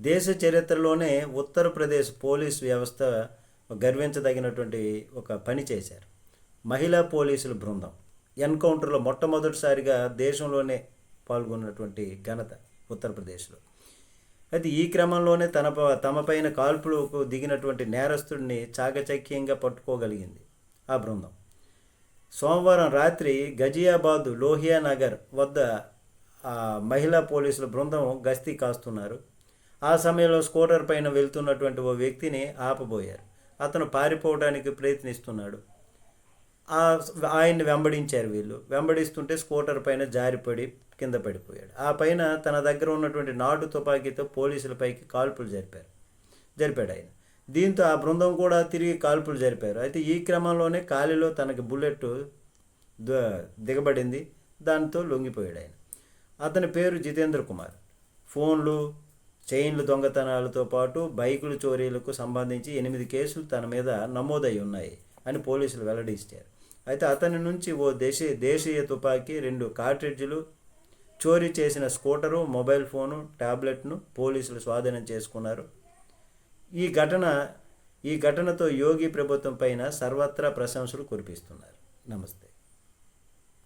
దేశ చరిత్రలోనే ఉత్తరప్రదేశ్ పోలీస్ వ్యవస్థ గర్వించదగినటువంటి ఒక పని చేశారు. మహిళా పోలీసుల బృందం. ఎన్కౌంటర్లో మొట్టమొదటిసారిగా దేశంలోనే పాల్గొన్నటువంటి ఘనత ఉత్తరప్రదేశ్లో అయితే ఈ క్రమంలోనే తన ప- తమపైన కాల్పులకు దిగినటువంటి నేరస్తుడిని చాకచక్యంగా పట్టుకోగలిగింది ఆ బృందం. సోమవారం రాత్రి గజియాబాద్ లోహియా నగర్ వద్ద మహిళా పోలీసుల బృందం గస్తీ కాస్తున్నారు. ఆ సమయంలో స్కూటర్ పైన వెళ్తున్నటువంటి ఓ వ్యక్తిని ఆపబోయారు. అతను పారిపోవడానికి ప్రయత్నిస్తున్నాడు. ఆ ఆయన్ని వెంబడించారు వీళ్ళు. వెంబడిస్తుంటే స్కూటర్ పైన జారిపడి కింద పడిపోయాడు. ఆ పైన తన దగ్గర ఉన్నటువంటి నాటు తుపాకీతో పోలీసులపైకి కాల్పులు జరిపారు. జరిపాడు ఆయన. దీంతో ఆ బృందం కూడా తిరిగి కాల్పులు జరిపారు. అయితే ఈ క్రమంలోనే కాలిలో తనకి బుల్లెట్ ద- దిగబడింది. దాంతో లొంగిపోయాడు ఆయన. అతని పేరు జితేంద్ర కుమార్. ఫోన్లు చైన్లు దొంగతనాలతో పాటు బైకులు చోరీలకు సంబంధించి ఎనిమిది కేసులు తన మీద నమోదై ఉన్నాయి అని పోలీసులు వెల్లడించారు అయితే అతని నుంచి ఓ దేశీయ దేశీయ తుపాకీ రెండు కార్ట్రిడ్జ్లు చోరీ చేసిన స్కూటరు మొబైల్ ఫోను టాబ్లెట్ను పోలీసులు స్వాధీనం చేసుకున్నారు. ఈ ఘటన ఈ ఘటనతో యోగి ప్రభుత్వం పైన సర్వత్రా ప్రశంసలు కురిపిస్తున్నారు. నమస్తే.